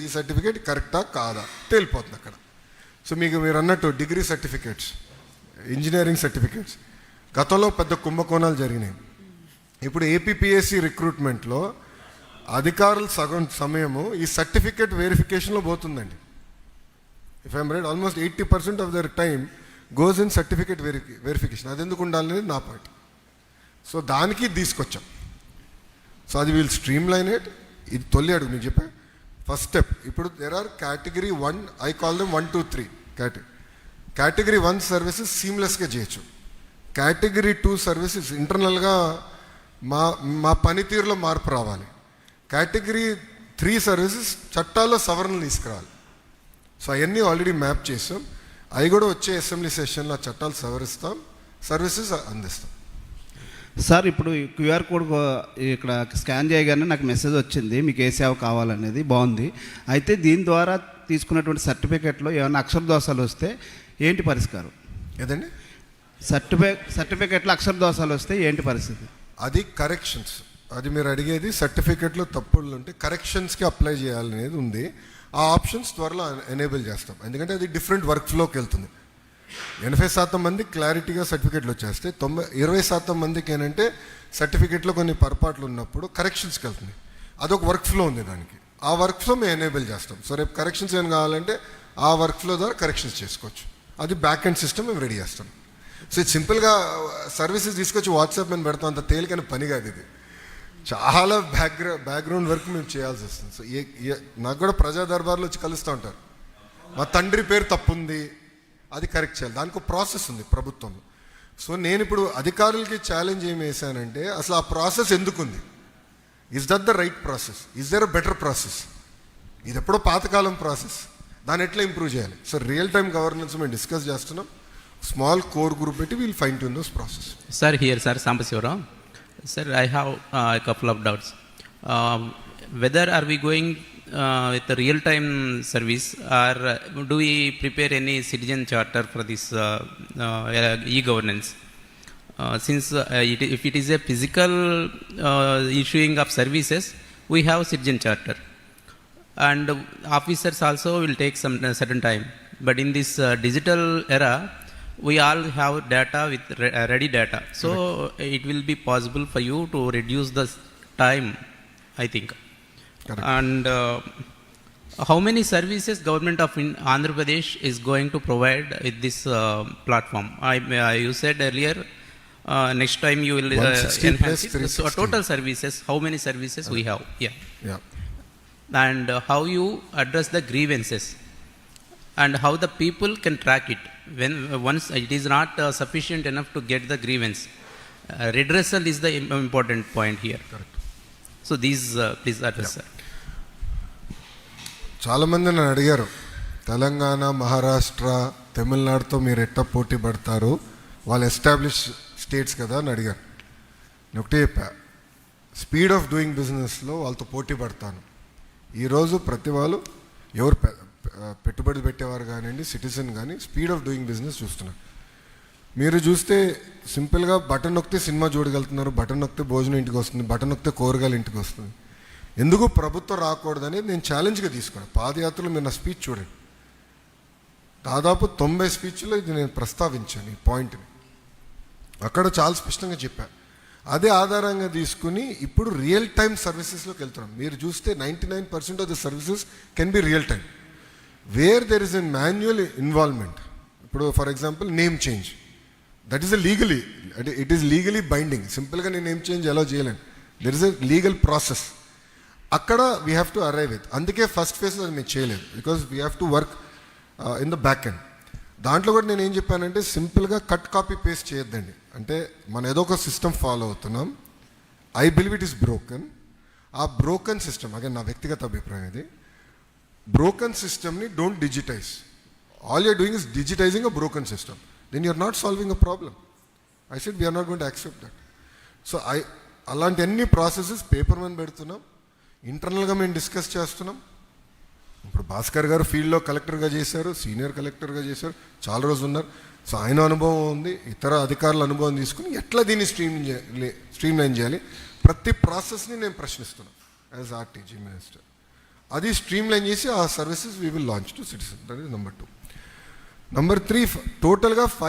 ఈ సర్టిఫికేట్ కరెక్టా కాదా? తేలిపోతుంది అక్కడ. సో మీకు మీరు అన్నట్టు డిగ్రీ సర్టిఫికేట్స్ ఇంజనీరింగ్ సర్టిఫికేట్స్ గతంలో పెద్ద కుంభకోణాలు జరిగినాయి. ఇప్పుడు ఏపీపీఎస్సి రిక్రూట్మెంట్లో అధికారులు సగం సమయము ఈ సర్టిఫికేట్ వెరిఫికేషన్లో పోతుందండి. If I'm right almost eighty percent of their time goes in certificate వెరిఫి verification అది ఎందుకు ఉండాలనేది నా పాయింట్ సో దానికి తీసుకొచ్చాం. సో అది వీల్ స్ట్రీమ్ లైన్ ఇట్ ఇది తొలి అడుగు నేను చెప్పాను ఫస్ట్ స్టెప్ ఇప్పుడు there are category one I call them one two three category category one services సీమ్లెస్గా చేయొచ్చు. కేటగిరీ టూ సర్వీసెస్ ఇంటర్నల్గా మా మా పనితీరులో మార్పు రావాలి. కేటగిరీ త్రీ సర్వీసెస్ చట్టాల్లో సవరణలు తీసుకురావాలి. సో అవన్నీ ఆల్రెడీ మ్యాప్ చేసాం. అవి కూడా వచ్చే అసెంబ్లీ సెషన్లో ఆ చట్టాలు సవరిస్తాం. సర్వీసెస్ అందిస్తాం. సార్ ఇప్పుడు క్యూఆర్ కోడ్ ఇక్కడ స్కాన్ చేయగానే నాకు మెసేజ్ వచ్చింది మీకు ఏ సేవ కావాలనేది బాగుంది. అయితే దీని ద్వారా తీసుకున్నటువంటి సర్టిఫికేట్లో ఏమైనా అక్షర దోషాలు వస్తే ఏంటి పరిష్కారం? ఏదండి? సర్టిఫికే సర్టిఫికేట్లో అక్షర దోషాలు వస్తే ఏంటి పరిస్థితి? అది కరెక్షన్స్. అది మీరు అడిగేది సర్టిఫికెట్లో తప్పులు ఉంటే కరెక్షన్స్కి అప్లై చేయాలనేది ఉంది. ఆ ఆప్షన్స్ త్వరలో ఎనేబుల్ చేస్తాం. ఎందుకంటే అది డిఫరెంట్ వర్క్ ఫ్లోకి వెళ్తుంది. ఎనభై శాతం మంది క్లారిటీగా సర్టిఫికెట్లు వచ్చేస్తే తొంభై ఇరవై శాతం మందికి ఏంటంటే సర్టిఫికెట్లో కొన్ని పొరపాట్లు ఉన్నప్పుడు కరెక్షన్స్కి వెళ్తుంది. అదొక వర్క్ ఫ్లో ఉంది దానికి. ఆ వర్క్ ఫ్లో మేము ఎనేబుల్ చేస్తాం. సో రేపు కరెక్షన్స్ ఏం కావాలంటే ఆ వర్క్ ఫ్లో ద్వారా కరెక్షన్స్ చేసుకోవచ్చు. అది బ్యాక్ ఎండ్ సిస్టమ్ మేము రెడీ చేస్తాం. సో ఇది సింపుల్గా సర్వీసెస్ uh, తీసుకొచ్చి వాట్సాప్ మీద పెడతాం. అంత తేలికైన పని కాదు ఇది. చాలా బ్యాక్గ్రౌండ్ బ్యాక్గ్రౌండ్ వర్క్ మేము చేయాల్సి వస్తుంది. సో ఏ- నాకు కూడా ప్రజా దర్బార్లో వచ్చి కలుస్తూ ఉంటారు. మా తండ్రి పేరు తప్పుంది. అది కరెక్ట్ చేయాలి. దానికి ప్రాసెస్ ఉంది ప్రభుత్వం సో నేను ఇప్పుడు అధికారులకి ఛాలెంజ్ ఏం వేసానంటే అసలు ఆ ప్రాసెస్ ఎందుకుంది? Is that the right process is there a better process ఇది ఎప్పుడో పాతకాలం ప్రాసెస్ దాన్ని ఎట్లా ఇంప్రూవ్ చేయాలి? సో రియల్ టైం గవర్నెన్స్ మేము డిస్కస్ చేస్తున్నాం. స్మాల్ కోర్ గ్రూప్ పెట్టి we'll fine tune those process sir here sir Sambasivarao sir I have couple of doubts whether are we going uh, with the real-time service or uh, do we prepare any citizen charter for this uh, uh, e-governance? Uh, since uh, it, if it is a physical uh, issuing of services, we have citizen charter. And officers also will take some certain time. But in this uh, digital era, we all have data with re- ready data. So it will be possible for you to reduce the time, I think. Correct. And uh, how many services government of Andhra Pradesh is going to provide with this uh, platform? I, uh, you said earlier uh, next time you will uh, enhance it. So total services, how many services okay. we have? Yeah. Yeah. And uh, how you address the grievances, and how the people can track it when uh, once it is not sufficient enough to get the grievance. redressal is the important point here. Correct. These uh, please address sir. చాలామంది నన్ను అడిగారు తెలంగాణ మహారాష్ట్ర తమిళనాడుతో మీరు ఎట్ట పోటీ పడతారు? వాళ్ళు establish states కదా అని అడిగారు. నేను ఒకటే చెప్పా స్పీడ్ ఆఫ్ డూయింగ్ బిజినెస్లో వాళ్ళతో పోటీ పడతాను. ఈరోజు ప్రతి వాళ్ళు ఎవరు పె- పె- పెట్టుబడి పెట్టేవారు కానివ్వండి సిటిజన్ కానీ స్పీడ్ ఆఫ్ డూయింగ్ బిజినెస్ చూస్తున్నారు. మీరు చూస్తే సింపుల్గా బటన్ నొక్కితే సినిమా చూడగలుగుతున్నారు బటన్ నొక్కితే భోజనం ఇంటికి వస్తుంది బటన్ నొక్కితే కూరగాయలు ఇంటికి వస్తుంది. ఎందుకు ప్రభుత్వం రాకూడదని నేను ఛాలెంజ్గా తీసుకున్నాను. పాదయాత్రలో మీరు నా స్పీచ్ చూడండి. దాదాపు తొంభై స్పీచ్లో ఇది నేను ప్రస్తావించాను ఈ పాయింట్ని అక్కడ చాలా స్పష్టంగా చెప్పాను అదే ఆధారంగా తీసుకుని ఇప్పుడు రియల్ టైం సర్వీసెస్లోకి వెళ్తున్నాం. మీరు చూస్తే ninety nine percent of the services can be real time where there is an manual involvement ఇప్పుడు for example name change that is a legally అంటే ఇట్ ఈస్ లీగలీ బైండింగ్ సింపుల్గా నేను ఏం చేంజ్ ఎలా చేయలేను. There is a legal process అక్కడ we have to arrive with అందుకే first phase అది మేము చేయలేదు. Because we have to work in the back end దాంట్లో కూడా నేను ఏం చెప్పానంటే సింపుల్గా కట్ కాపీ పేస్ట్ చేయొద్దండి. అంటే మనం ఏదో ఒక సిస్టమ్ ఫాలో అవుతున్నాం. I believe it is broken ఆ బ్రోకన్ సిస్టమ్ అగే నా వ్యక్తిగత అభిప్రాయం ఇది. బ్రోకన్ సిస్టమ్ని don't digitize all you're doing is digitizing a broken system then you're not solving a problem I said we're not going to accept that so I అలాంటి అన్ని processes paper మీద పెడుతున్నాం. ఇంటర్నల్గా మేము డిస్కస్ చేస్తున్నాం. ఇప్పుడు భాస్కర్ గారు ఫీల్డ్లో కలెక్టర్గా చేశారు సీనియర్ కలెక్టర్గా చేశారు చాలా రోజులు ఉన్నారు. సో ఆయన అనుభవం ఉంది ఇతర అధికారుల అనుభవం తీసుకుని ఎట్లా దీన్ని స్ట్రీమ్ స్ట్రీమ్ లైన్ చేయాలి? ప్రతి ప్రాసెస్ని నేను ప్రశ్నిస్తున్నాను యాజ్ ఆర్టీజీ మినిస్టర్ అది స్ట్రీమ్ లైన్ చేసి ఆ services we will launch to citizen that is number two number three టోటల్గా ఫైవ్